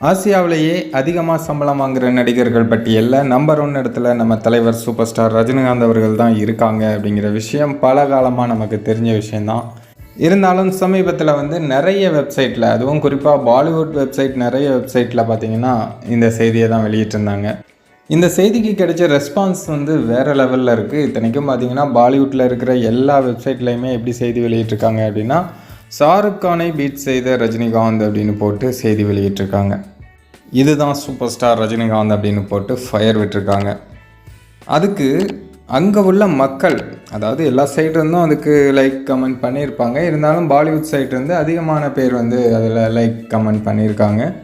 ஆசியாவிலேயே அதிகமாக சம்பளம் வாங்குகிற நடிகர்கள் பட்டியலில் நம்பர் ஒன் இடத்துல நம்ம தலைவர் சூப்பர் ஸ்டார் ரஜினிகாந்த் அவர்கள் தான் இருக்காங்க அப்படிங்கிற விஷயம் பல காலமாக நமக்கு தெரிஞ்ச விஷயந்தான் இருந்தாலும் சமீபத்தில் வந்து நிறைய வெப்சைட்டில் அதுவும் குறிப்பாக பாலிவுட் வெப்சைட் நிறைய வெப்சைட்டில் பார்த்தீங்கன்னா இந்த செய்தியை தான் வெளியிட்டிருந்தாங்க. இந்த செய்திக்கு கிடைச்ச ரெஸ்பான்ஸ் வந்து வேறு லெவலில் இருக்குது இத்தனைக்கும் பார்த்தீங்கன்னா பாலிவுட்டில் இருக்கிற எல்லா வெப்சைட்லேயுமே எப்படி செய்தி வெளியிட்டிருக்காங்க அப்படின்னா ஷாருக் கானை பீட் செய்த ரஜினிகாந்த் அப்படின்னு போட்டு செய்தி வெளியிட்டிருக்காங்க. இதுதான் சூப்பர் ஸ்டார் ரஜினிகாந்த் அப்படின்னு போட்டு ஃபயர் விட்டுருக்காங்க. அதுக்கு அங்கே உள்ள மக்கள் அதாவது எல்லா சைட்லேருந்தும் அதுக்கு லைக் கமெண்ட் பண்ணியிருப்பாங்க. இருந்தாலும் பாலிவுட் சைட்லேருந்து அதிகமான பேர் வந்து அதில் லைக் கமெண்ட் பண்ணியிருக்காங்க.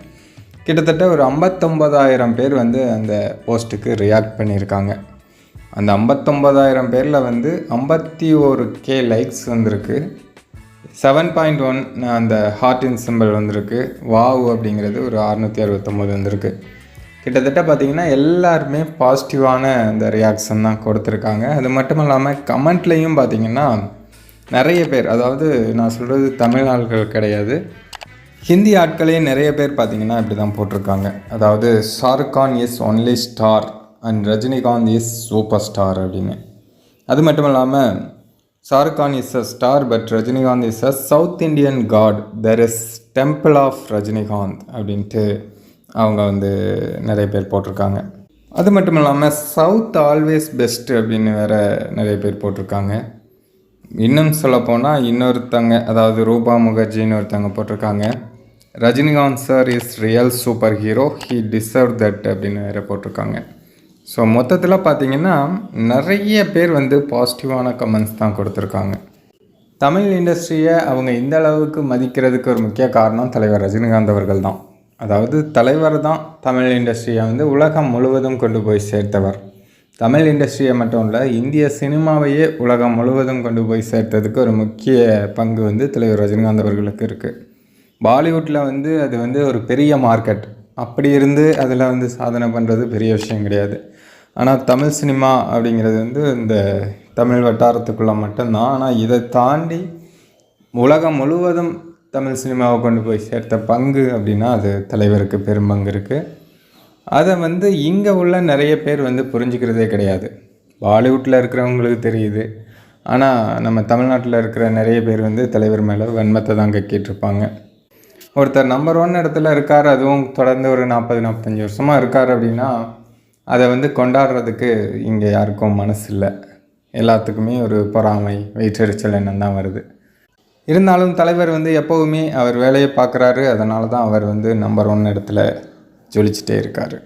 கிட்டத்தட்ட ஒரு ஐம்பத்தொம்பதாயிரம் பேர் வந்து அந்த போஸ்ட்டுக்கு ரியாக்ட் பண்ணியிருக்காங்க. அந்த ஐம்பத்தொம்பதாயிரம் பேரில் வந்து ஐம்பத்தி ஒரு கே லைக்ஸ் வந்திருக்கு. செவன் பாயிண்ட் ஒன் அந்த ஹார்டின் சிம்பிள் வந்திருக்கு. வாவ் அப்படிங்கிறது ஒரு அறுநூற்றி அறுபத்தொம்போது வந்திருக்கு. கிட்டத்தட்ட பார்த்திங்கன்னா எல்லாருமே பாசிட்டிவான அந்த ரியாக்ஷன் தான் கொடுத்துருக்காங்க. அது மட்டும் இல்லாமல் கமெண்ட்லேயும் பார்த்திங்கன்னா நிறைய பேர் அதாவது நான் சொல்கிறது தமிழ் ஆட்கள் கிடையாது. ஹிந்தி ஆட்களே நிறைய பேர் பார்த்திங்கன்னா இப்படி தான் போட்டிருக்காங்க. அதாவது Shahrukh Khan is only star and Rajinikanth is super star அப்படின்னு. அது மட்டும் இல்லாமல் Shahrukh Khan is a star but Rajinikanth is a south Indian god there is temple of Rajinikanth அப்படின்ட்டு அவங்க வந்து நிறைய பேர் போட்டிருக்காங்க. அது மட்டும் இல்லாமல் சவுத் ஆல்வேஸ் பெஸ்ட் அப்படின்னு வேற நிறைய பேர் போட்டிருக்காங்க. இன்னும் சொல்லப்போனால் இன்னொருத்தங்க அதாவது ரூபா முகர்ஜின்னு ஒருத்தவங்க போட்டிருக்காங்க. Rajinikanth sir is real super hero he deserve that அப்படின்னு வேற போட்டிருக்காங்க. ஸோ மொத்தத்தில் பார்த்தீங்கன்னா நிறைய பேர் வந்து பாசிட்டிவான கமெண்ட்ஸ் தான் கொடுத்துருக்காங்க. தமிழ் இண்டஸ்ட்ரியை அவங்க இந்த அளவுக்கு மதிக்கிறதுக்கு ஒரு முக்கிய காரணம் தலைவர் ரஜினிகாந்த் அவர்கள் தான். அதாவது தலைவர் தான் தமிழ் இண்டஸ்ட்ரியை வந்து உலகம் முழுவதும் கொண்டு போய் சேர்த்தவர். தமிழ் இண்டஸ்ட்ரியை மட்டும் இல்லை இந்திய சினிமாவையே உலகம் முழுவதும் கொண்டு போய் சேர்த்ததுக்கு ஒரு முக்கிய பங்கு வந்து தலைவர் ரஜினிகாந்த் அவர்களுக்கு இருக்குது பாலிவுட்டில் வந்து அது வந்து ஒரு பெரிய மார்க்கெட் அப்படி இருந்து அதில் வந்து சாதனை பண்ணுறது பெரிய விஷயம் கிடையாது. ஆனால் தமிழ் சினிமா அப்படிங்கிறது வந்து இந்த தமிழ் வட்டாரத்துக்குள்ளே மட்டும்தான். ஆனால் இதை தாண்டி உலகம் முழுவதும் தமிழ் சினிமாவை கொண்டு போய் சேர்த்த பங்கு அப்படின்னா அது தலைவருக்கு பெரும்பங்கு இருக்குது அதை வந்து இங்கே உள்ள நிறைய பேர் வந்து புரிஞ்சுக்கிறதே கிடையாது. பாலிவுட்டில் இருக்கிறவங்களுக்கு தெரியுது. ஆனால் நம்ம தமிழ்நாட்டில் இருக்கிற நிறைய பேர் வந்து தலைவர் மேலே வன்மத்தை தான் கக்கிட்டுருப்பாங்க. ஒருத்தர் நம்பர் ஒன் இடத்துல இருக்கார் அதுவும் தொடர்ந்து ஒரு நாற்பது நாற்பத்தஞ்சு வருஷமாக இருக்கார் அப்படின்னா அதை வந்து கொண்டாடுறதுக்கு இங்கே யாருக்கும் மனசு இல்லை எல்லாத்துக்குமே ஒரு பொறாமை வயிற்றெரிச்சல் எண்ணம் தான் வருது. இருந்தாலும் தலைவர் வந்து எப்போவுமே அவர் வேலையை பார்க்குறாரு. அதனால தான் அவர் வந்து நம்பர் ஒன் இடத்துல ஜொலிச்சிட்டே இருக்கார்.